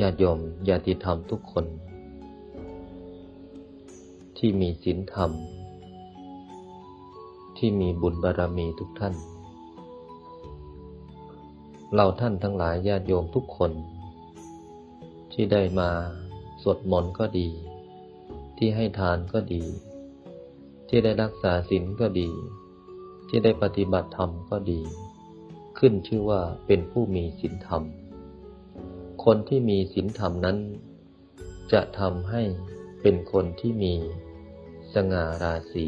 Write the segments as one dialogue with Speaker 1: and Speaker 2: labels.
Speaker 1: ญาติโยมญาติธรรมทุกคน ที่มีศีลธรรม ที่มีบุญบารมีทุกท่าน เราท่านทั้งหลายญาติโยมทุกคน ที่ได้มาสวดมนต์ก็ดี ที่ให้ทานก็ดี ที่ได้รักษาศีลก็ดี ที่ได้ปฏิบัติธรรมก็ดี ขึ้นชื่อว่าเป็นผู้มีศีลธรรม คนที่มีศีลธรรมนั้น จะทำให้เป็นคนที่มีสง่าราศี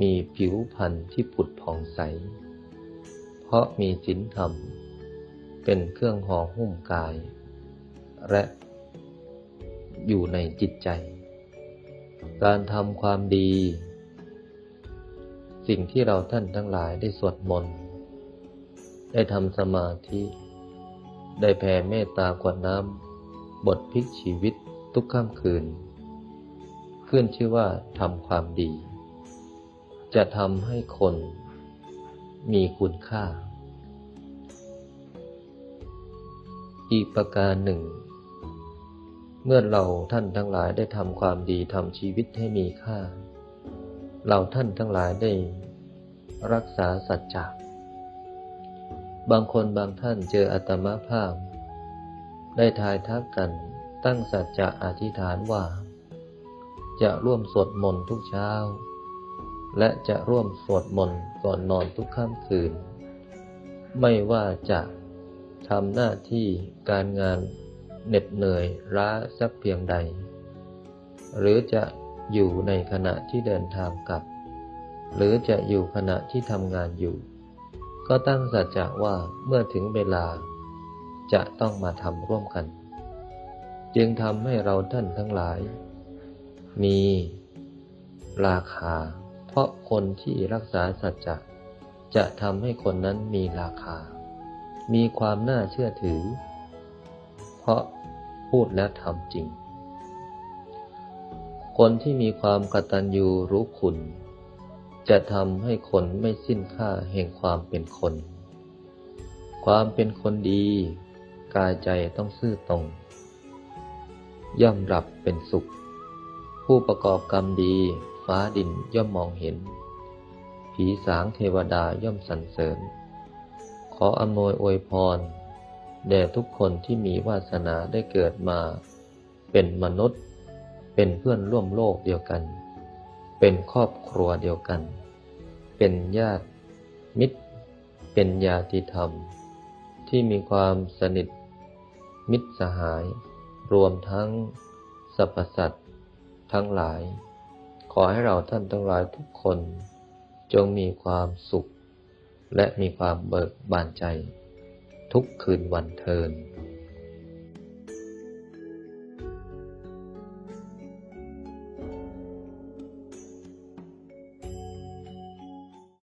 Speaker 1: มีผิวพรรณที่ผุดผ่องใส เพราะมีศีลธรรม เป็นเครื่องห่อหุ้มกาย และอยู่ในจิตใจ การทำความดี สิ่งที่เราท่านทั้งหลายได้สวดมนต์ ได้ทำสมาธิ ได้แผ่เมตตากวดน้ำบทพลิกชีวิตทุกค่ำคืน ขึ้นชื่อว่าทำความดี จะทำให้คนมีคุณค่า อีกประการหนึ่ง เมื่อเราท่านทั้งหลายได้ทำความดีทำชีวิตให้มีค่า เราท่านทั้งหลายได้รักษาสัจจะ บางคนบางท่านเจออัตมาภาพ ได้ทายทักกันตั้งสัจจะอธิษฐานว่า จะร่วมสวดมนต์ทุกเช้า และจะร่วมสวดมนต์ก่อนนอนทุกค่ำคืน ไม่ว่าจะทำหน้าที่การงานเหน็ดเหนื่อยล้าสักเพียงใด หรือจะอยู่ในขณะที่เดินทางกลับ หรือจะอยู่ขณะที่ทำงานอยู่ ก็ตั้งสัจจะว่าเมื่อถึงเวลาจะต้องมาทำร่วมกัน จึงทำให้เราท่านทั้งหลาย มีราคา เพราะคนที่รักษาสัจจะจะทำให้คนนั้นมีราคา มีความน่าเชื่อถือ เพราะพูดและทำจริง คนที่มีความกตัญญูรู้คุณ จะทำให้คนไม่สิ้นค่าแห่งความเป็นคน ความเป็นคนดี กายใจต้องซื่อตรง ย่อมรับเป็นสุข ผู้ประกอบกรรมดี ฟ้าดินย่อมมองเห็น ผีสางเทวดาย่อมสรรเสริญ ขออำนวยอวยพร แด่ทุกคนที่มีวาสนาได้เกิดมา เป็นมนุษย์ เป็นเพื่อนร่วมโลกเดียวกัน เป็นครอบครัวเดียวกัน เป็นญาติมิตร เป็นญาติธรรม ที่มีความสนิท มิตรสหาย รวมทั้งสรรพสัตว์ทั้งหลาย ขอให้เราท่านทั้งหลายทุกคน จงมีความสุข และมีความเบิกบานใจ ทุกคืนวันเทิน